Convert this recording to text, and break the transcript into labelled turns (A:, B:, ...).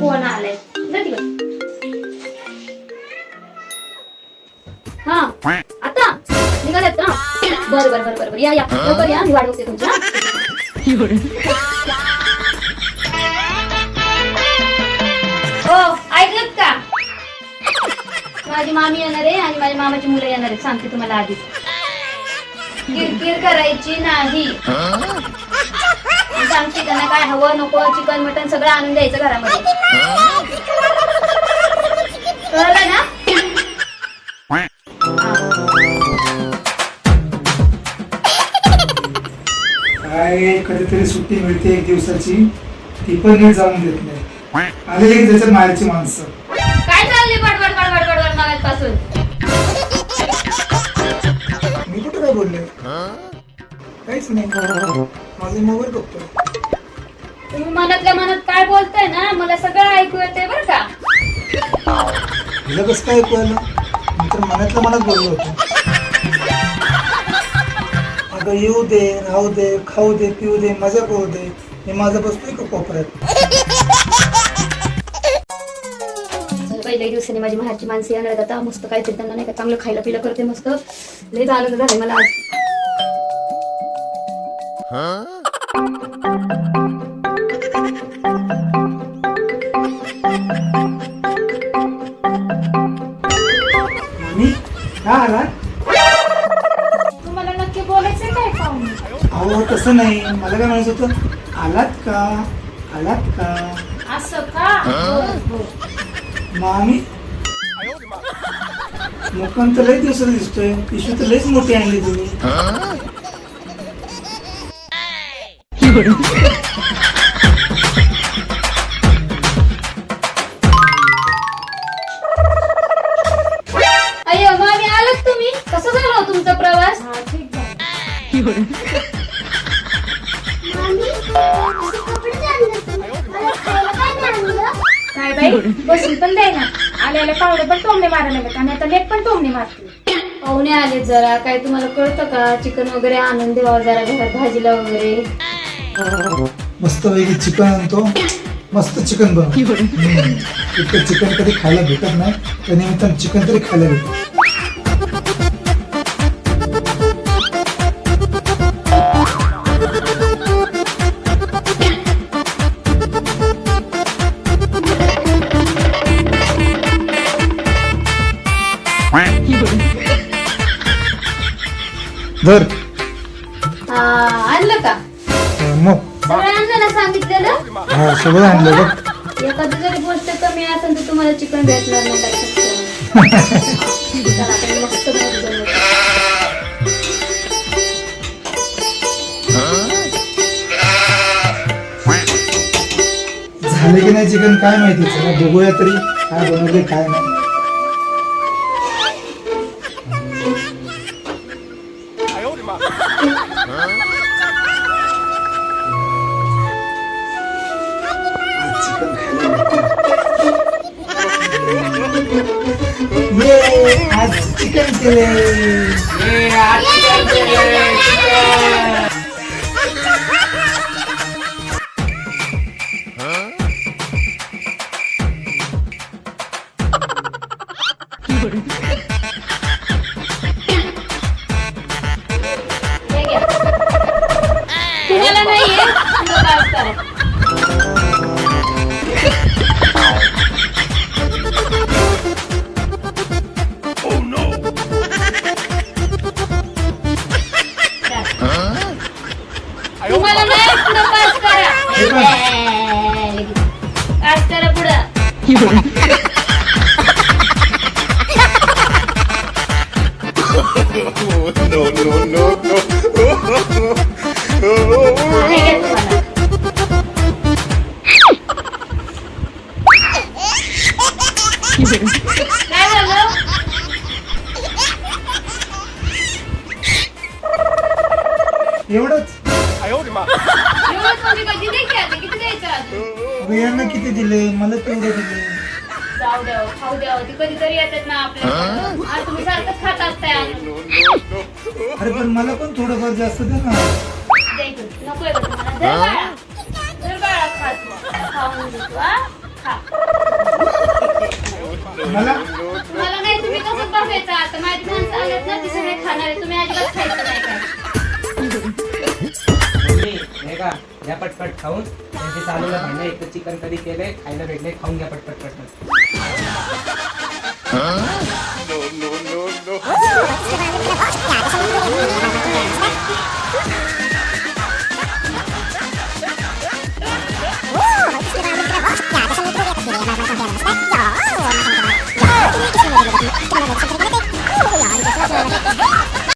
A: Phone आलाय. हा आता निघाल्यात ना? बरं बरं बरं बरं बरं या. या लवकर या मी वाट बघते तुमची ऐकलत का? माझी मामी येणार आहे आणि माझ्या मामाची मुलं येणार आहेत. सांगते तुम्हाला आधीच. किरकिर करायची नाही. सांगते त्यांना काय हवं नको चिकन मटन सगळं आणून द्यायचं घरामध्ये. कळलं ना?
B: काय कधीतरी सुट्टी मिळते एक दिवसाची. ती पण नीट जाऊन देत नाही. आले त्याच्यात मायाची माणसं. नाही माझा मोबाईल बघतोय
A: तुम्ही मनातल्या मनात काय बोलताय ना मला सगळं ऐकू येते बरं का?
B: हिला कसं काय ऐकू आलं? मी तर मनातल्या मनात बोललो होतो. अगं येऊ दे राहू दे खाऊ दे पिऊ दे मजा करू दे. मी माझा बसतोय का कोपऱ्यात?
A: पहिल्या दिवसाने माझी माहेरची माणसं येणार आहेत. आता मस्त काहीतरी त्यांना नाही का चांगलं खायला पिलं करते मस्त. लय आनंद झालाय मला आज.
B: मामी का आला?
A: तुम्हाला नक्की बोलायचं काय पाहुणे
B: अहो तसं नाही. मला काय म्हणायचं होतं? आलात का? आलात का?
A: असं का? बरं, बरं.
B: मामी? मुखान तर लय दिवसात दिसतोय. पिशवी तर लयच मोठी आणली तुम्ही.
A: अय्यो मामी आलात तुम्ही? कसं झालं हो तुमचा प्रवास
C: काय बाई बसून पण द्याय ना आल्याला पाहुणे पण टोमणे मारायला लागत आणि आता लेट पण टोमणे मारते.
A: पाहुणे आले जरा. काय तुम्हाला कळतं का? चिकन वगैरे आणून द्यावा जरा घरात भाजीला वगैरे.
B: मस्त पैकी चिकन आणतो. मस्त चिकन बनव. इतकं चिकन कधी खायला भेटत नाही. त्या निमित्तानं चिकन तरी खायला भेटत. धर.
A: सगळं आणलं ना सांगितलेलं
B: हा सगळं आणलं बघ
A: एखादी जरी गोष्ट कमी असेल तर तुम्हाला चिकन भेटणार नाही लक्षात ठेवा. चला, आपण मस्त भाजी बनवू.
B: झालं की नाही चिकन काय माहिती चला बघूया तरी काय बनवले काय नाही आज चिकन खायला भेटतं. ये, आज chicken
D: no, no, no, no.
A: എവിടെ വെച്ച് आता किती
B: दिले? मला तेवढे दिले.
A: जाऊ द्यावं खाऊ द्यावं ती कधीतरी येतात ना आज तुम्ही सारखंच खात असताय
B: अरे पण मला पण थोडंफार जास्त दे ना.
A: तुम्हाला. बाळा. बाळा खा तू. खाऊन घे तू, हा? खा.
B: मला?
A: तुम्हाला नाही तुम्ही कसं बघायचं आता? माझी माणसं आलेत ना ती सगळे खाणार आहे. तुम्ही अजिबात खायचं नाही.
E: या पटपट खाऊन. त्यांचे चालूला भांडणं एक चिकन कधी केलंय खायला भेटले खाऊन घ्या पटपट पटपट.